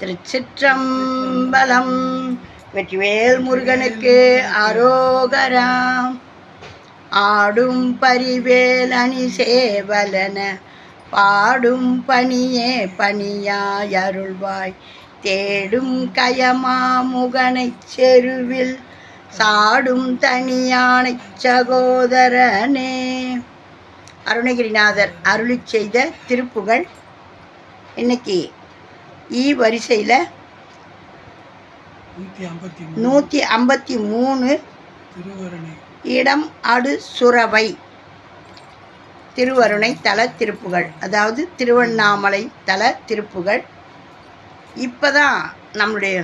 திருச்சிற்றம்பலம். வெற்றிவேல் முருகனுக்கு அரோகராம் ஆடும் பரிவேல் அணி சேவலன பாடும் பணியே பணியாய் அருள்வாய். தேடும் கயமா முகனைச் செருவில் சாடும் தனியானை சகோதரனே. அருணகிரிநாதர் அருளி செய்த திருப்புகள் இன்னைக்கு ஈ வரிசையில் நூற்றி ஐம்பத்தி மூணு இடம் அடு சுரவை திருவருணை தல திருப்புகழ் அதாவது திருவண்ணாமலை தல திருப்புகழ் இப்போ தான் நம்மளுடைய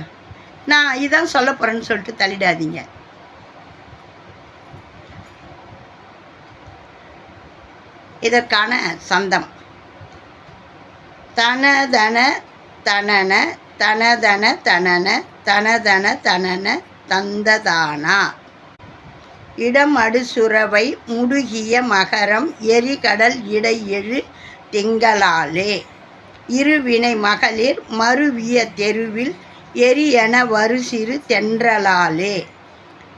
நான் இதான் சொல்ல போகிறேன்னு சொல்லிட்டு தள்ளிடாதீங்க. இதற்கான சந்தம். தனதன தனன தனதன தனன தனதன தனன தந்ததானா? இடம் அடுசுரவை முடுகிய மகரம் எரிகடல் இடையெழு திங்களாலே. இருவினை மகளிர் மருவிய தெருவில் எரியென வருசிறு தென்றலாலே.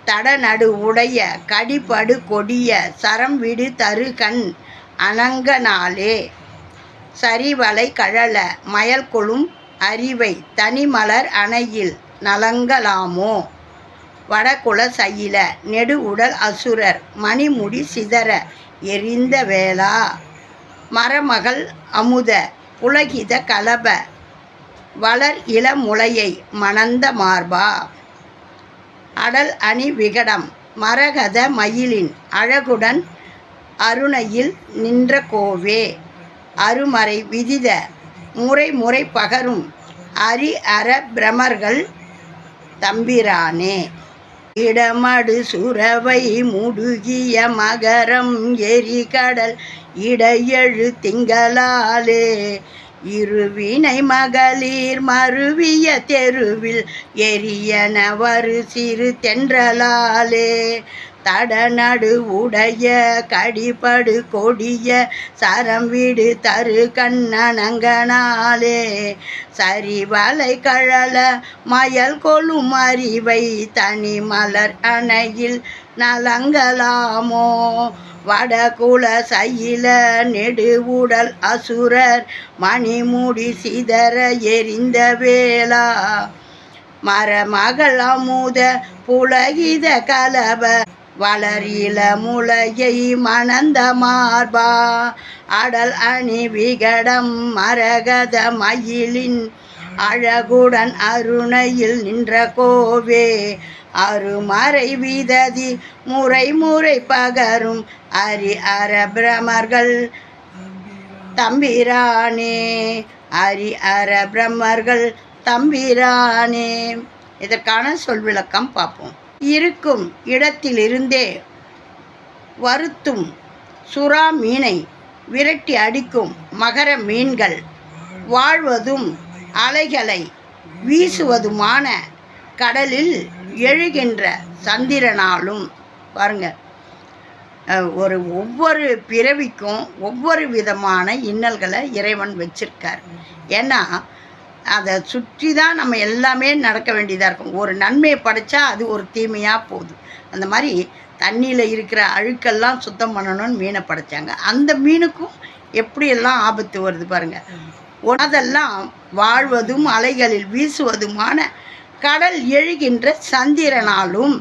தடநடு உடைய கடிபடு கொடிய சரம் விடு தருகண் அனங்கனாலே சரிவலை கழல மயல்கொழும் அறிவை தனிமலர் அணையில் நலங்கலாமோ? வடகுல சயில நெடு உடல் அசுரர் மணிமுடி சிதற எரிந்த வேளா? மரமகள் அமுத புலகித கலப வளர் இளமுளையை மணந்த மார்பா? அடல் அணி விகடம் மரகத மயிலின் அழகுடன் அருணையில் நின்ற கோவே? அருமறை விதித முறை முறை பகரும் அரி அற பிரமர்கள் தம்பிரானே. இடமடு சுரவை முடுகிய மகரம் எரிகடல் இடையழு திங்களாலே. இருவினை மகளிர் மருவிய தெருவில் எரியன வரு சிறு தென்றலாலே. தடநடு உடைய கடிபடு கொடிய சரம் வீடு தரு கண்ணனங்கனாலே. சரிவலை கழல மயல் கொலும் அறிவை தனி மலர் அணையில் நலங்கலாமோ வடகுல சயில நெடு உடல் அசுரர் மணிமுடி சிதற எரிந்த வேளா. மரமகள் அமுத புலகித கலப வளரில முளையை மணந்த மார்பா அடல் அணி விகடம் மரகத மயிலின் அழகுடன் அருணையில் நின்ற கோவே அருமறை விததி முறை முறை பகரும் அரி அர பிரமர்கள். தம்பிரானே அரி அர பிரம்மர்கள் தம்பிரானே. இதற்கான சொல் விளக்கம் பார்ப்போம். இருக்கும் இடத்திலிருந்தே வருத்தும் சுறா மீனை விரட்டி அடிக்கும் மகர மீன்கள். வாழ்வதும் அலைகளை வீசுவதுமான கடலில் எழுகின்ற சந்திரனாலும் பாருங்க. ஒரு ஒவ்வொரு பிறவிக்கும் ஒவ்வொரு விதமான இன்னல்களை இறைவன் வச்சிருக்கார். ஏன்னா அதை சுற்றி தான் நம்ம எல்லாமே நடக்க வேண்டியதாக இருக்கும். ஒரு நன்மையை படைச்சா அது ஒரு தீமையாக போகுது. அந்த மாதிரி தண்ணியில் இருக்கிற அழுக்கெல்லாம் சுத்தம் பண்ணணும்னு மீனை படைச்சாங்க. அந்த மீனுக்கும் எப்படியெல்லாம் ஆபத்து வருது பாருங்கள் அதெல்லாம் வாழ்வதும் அலைகளில் வீசுவதுமான கடல் எழுகின்ற சந்திரனாலும்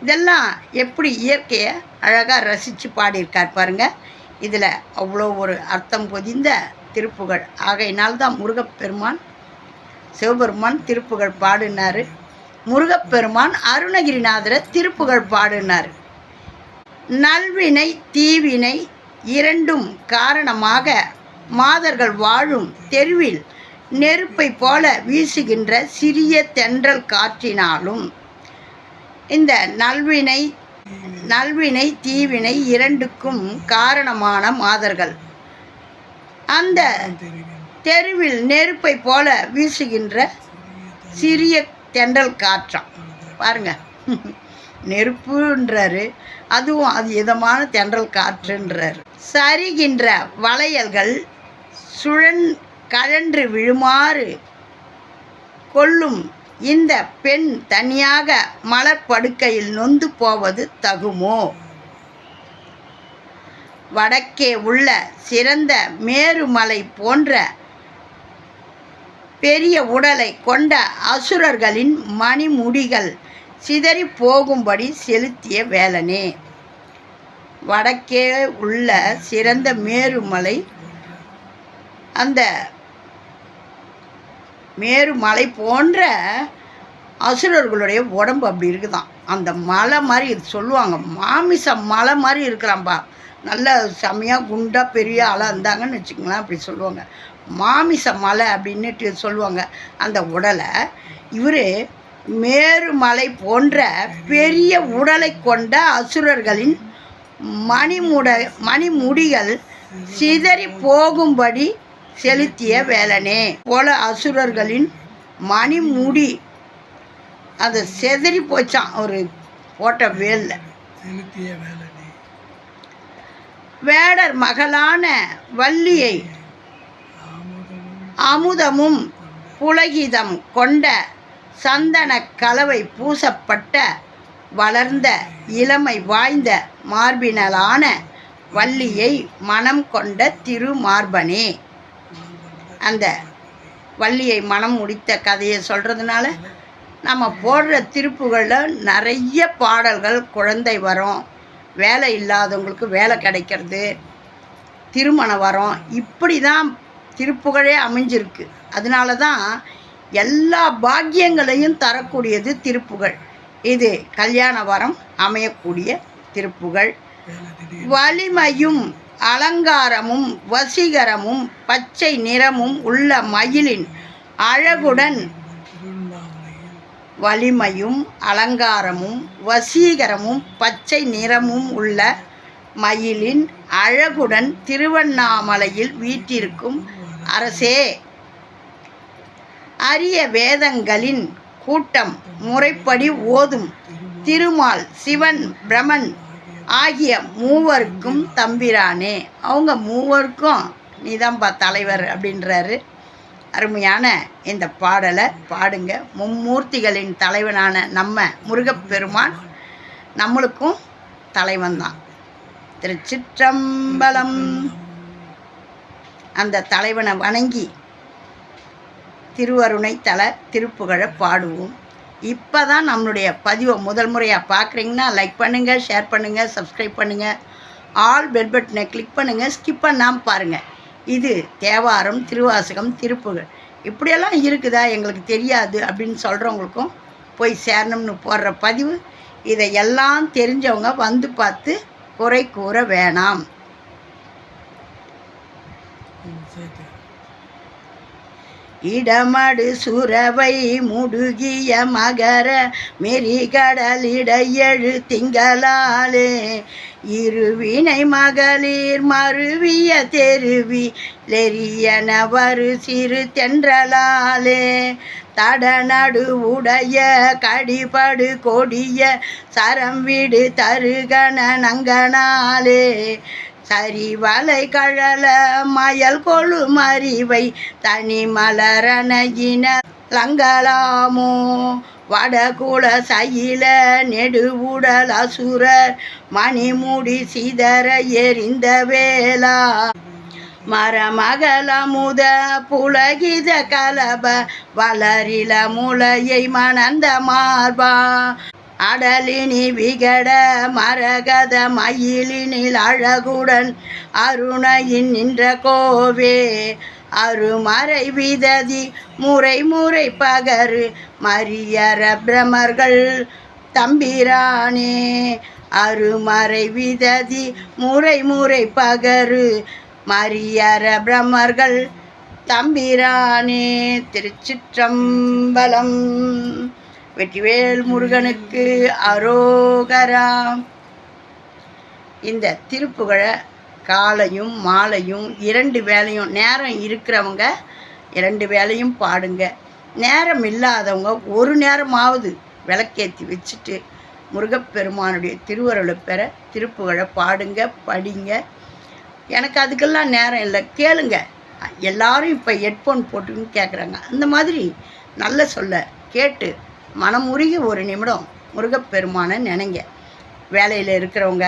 இதெல்லாம் எப்படி இயற்கையை அழகாக ரசித்து பாடியிருக்கார் பாருங்கள் இதில் அவ்வளோ ஒரு அர்த்தம் பொதிந்த திருப்புகழ் ஆகையினால்தான் முருகப்பெருமான் சிவபெருமான் திருப்புகழ் பாடினார். முருகப்பெருமான் அருணகிரிநாதரை திருப்புகழ் பாடினார். நல்வினை தீவினை இரண்டும் காரணமாக மாதர்கள் வாழும் தெருவில் நெருப்பை போல வீசுகின்ற சிறிய தென்றல் காற்றினாலும் இந்த நல்வினை நல்வினை தீவினை இரண்டுக்கும் காரணமான மாதர்கள். அந்த தெருவில் நெருப்பை போல வீசுகின்ற சிறிய தென்றல் காற்றாம். பாருங்க. நெருப்புன்றாரு. அதுவும் அது இதமான தென்றல் காற்றுன்றாரு. சரிகின்ற வளையல்கள் சுழன் கழன்று விழுமாறு கொள்ளும் இந்த பெண் தனியாக மலர் படுக்கையில் நொந்து போவது தகுமோ? வடக்கே உள்ள சிறந்த மேருமலை போன்ற பெரிய உடலை கொண்ட அசுரர்களின் மணிமுடிகள் சிதறி போகும்படி செலுத்திய வேலனே. வடக்கே உள்ள சிறந்த மேருமலை அந்த மேருமலை போன்ற அசுரர்களுடைய உடம்பு அப்படி இருக்குதான். அந்த மலை மாதிரி இது சொல்லுவாங்க. மாமிசம் மலை மாதிரி இருக்கிறான்பா. நல்ல செமையாக குண்டாக பெரிய ஆளாக இருந்தாங்கன்னு வச்சுக்கோங்களேன் அப்படி சொல்லுவாங்க. மாமிச மலை அப்படின்னுட்டு சொல்லுவாங்க. அந்த உடலை இவர் மேருமலை போன்ற பெரிய உடலை கொண்ட அசுரர்களின் மணிமுட மணிமுடிகள் சிதறி போகும்படி செலுத்திய வேலனே. போல அசுரர்களின் மணிமுடி அது செதறி போச்சான் ஒரு போட்ட வேலில். செலுத்திய வேலை வேடர் மகளான வள்ளியை அமுதமும் புலகிதம் கொண்ட சந்தன கலவை பூசப்பட்ட வளர்ந்த இளமை வாய்ந்த மார்பினலான வள்ளியை மனம் கொண்ட திருமார்பனே. அந்த வள்ளியை மனம் முடித்த கதையை சொல்கிறதுனால நம்ம போடுற திருப்புகளில் நிறைய பாடல்கள் குழந்தை வரும். வேலை இல்லாதவங்களுக்கு வேலை கிடைக்கிறது. திருமண வரம் இப்படி தான் திருப்புகழே அமைஞ்சிருக்கு. அதனால தான் எல்லா பாக்கியங்களையும் தரக்கூடியது திருப்புகழ். இது கல்யாண வரம் அமையக்கூடிய திருப்புகழ். வலிமையும் அலங்காரமும் வசீகரமும் பச்சை நிறமும் உள்ள மயிலின் அழகுடன் வலிமையும் அலங்காரமும் வசீகரமும் பச்சை நிறமும் உள்ள மயிலின் அழகுடன் திருவண்ணாமலையில் வீற்றிருக்கும் அரசே. அரிய வேதங்களின் கூட்டம் முறைப்படி ஓதும் திருமால் சிவன் பிரமன் ஆகிய மூவருக்கும் தம்பிரானே. அவங்க மூவருக்கும் நீதான்பா தலைவர் அப்படின்றாரு. அருமையான இந்த பாடலை பாடுங்க. மும்மூர்த்திகளின் தலைவனான நம்ம முருகப்பெருமான் நம்மளுக்கும் தலைவன் தான் திருச்சிற்றம்பலம் அந்த தலைவனை வணங்கி திருவருணை தல திருப்புகழை பாடுவோம். இப்போ தான் நம்மளுடைய பதிவை முதல் முறையாக பார்க்குறீங்கன்னா லைக் பண்ணுங்கள் ஷேர் பண்ணுங்கள் சப்ஸ்கிரைப் பண்ணுங்கள் ஆல் பெல் பட்டனை கிளிக் பண்ணுங்கள் ஸ்கிப் பண்ணாமல் பாருங்கள் இது தேவாரம் திருவாசகம் திருப்புகள். இப்படியெல்லாம் இருக்குதா? எங்களுக்கு தெரியாது அப்படின்னு சொல்கிறவங்களுக்கும் போய் சேரணும்னு போடுற பதிவு. இதை எல்லாம் தெரிஞ்சவங்க வந்து பார்த்து குறை கூற வேணாம். இடமடு சுரவை முடுகிய மகர மெரிகடலிடையழு திங்களாலே. இருவினை மகளிர் மருவிய தெருவி லெரியன வரு சிறு தென்றலாலே. தடநடு உடைய கடிபடு கொடிய சரம் விடு தருகன நங்கனாலே. சரிவலை கழல மயல் கொழு மறிவை தனி மலரணையின லங்கலாமோ வடகுல சயில நெடுவுடல் அசுரர் மணிமுடி சிதற எரிந்த வேளா. மரமகலமுத புலகித கலப வளரில முளையை மணந்த மார்பா. அடலினி விகட மரகத மயிலினில் அழகுடன் அருணையின் நின்ற கோவே. அருமறை விததி முறை முறை பகரு மரியர பிரமர்கள் தம்பிரானே. அருமறை விததி முறை முறை பகரு மரியர பிரமர்கள் தம்பிரானே. திருச்சிற்றம்பலம் வெற்றிவேல் முருகனுக்கு அரோகரா. இந்த திருப்புகழை காலையும் மாலையும் இரண்டு வேலையும் நேரம் இருக்கிறவங்க இரண்டு வேலையும் பாடுங்க. நேரம் இல்லாதவங்க ஒரு நேரமாவது விளக்கேற்றி வச்சுட்டு முருகப்பெருமானுடைய திருவருளை பெற திருப்புகழை பாடுங்க படிங்க. எனக்கு அதுக்கெல்லாம் நேரம் இல்லை. கேளுங்க. எல்லாரும் இப்போ ஹெட்ஃபோன் போட்டுன்னு கேட்குறாங்க அந்த மாதிரி நல்ல சொல்ல கேட்டு மனமுருகி ஒரு நிமிடம் முருகப்பெருமானை நினைங்க. வேலையில் இருக்கிறவங்க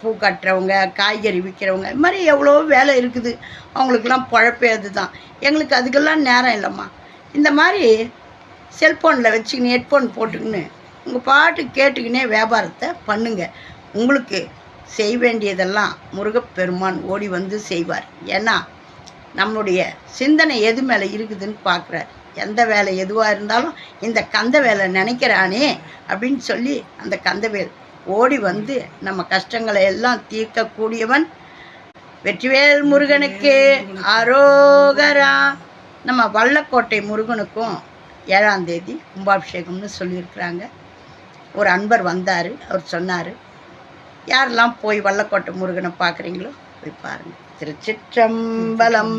பூ கட்டுறவங்க காய்கறி விற்கிறவங்க இது மாதிரி எவ்வளோ வேலை இருக்குது. அவங்களுக்கெல்லாம் பொழப்பே அதுதான். எங்களுக்கு அதுக்கெல்லாம் நேரம் இல்லைம்மா. இந்த மாதிரி செல்ஃபோனில் வச்சுக்கின்னு ஹெட்ஃபோன் போட்டுக்கின்னு உங்கள் பாட்டு கேட்டுக்கினே வியாபாரத்தை பண்ணுங்க. உங்களுக்கு செய்ய வேண்டியதெல்லாம் முருகப்பெருமான் ஓடி வந்து செய்வார். ஏன்னா நம்மளுடைய சிந்தனை எது மேலே இருக்குதுன்னு பார்க்குறாரு. எந்த வேலை எதுவாக இருந்தாலும் இந்த கந்த வேலை நினைக்கிறானே அப்படின்னு சொல்லி அந்த கந்தவேல் ஓடி வந்து நம்ம கஷ்டங்களை எல்லாம் தீர்க்கக்கூடியவன் வெற்றிவேல் முருகனுக்கு அரோகரா. நம்ம வல்லக்கோட்டை முருகனுக்கும் ஏழாம் தேதி கும்பாபிஷேகம்னு சொல்லியிருக்கிறாங்க. ஒரு அன்பர் வந்தார் அவர் சொன்னார் யாரெல்லாம் போய் வல்லக்கோட்டை முருகனை பார்க்குறீங்களோ போய் பாருங்கள் திருச்சிற்றம்பலம்.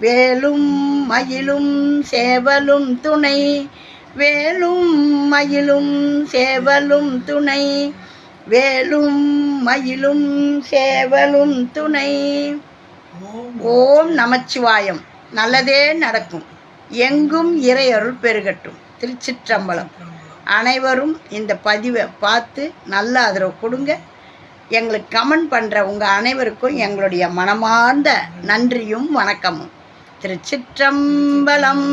வேலும் மயிலும் சேவலும் துணை. வேலும் மயிலும் சேவலும் துணை. வேலும் மயிலும் சேவலும் துணை. ஓம் நமச்சிவாயம். நல்லதே நடக்கும். எங்கும் இறையருள் பெருகட்டும். திருச்சிற்றம்பலம். அனைவரும் இந்த பதிவை பார்த்து நல்ல ஆதரவு கொடுங்க. எங்களுக்கு கமெண்ட் பண்ணுற உங்கள் அனைவருக்கும் எங்களுடைய மனமார்ந்த நன்றியும் வணக்கமும். திருச்சிற்றம்பலம்.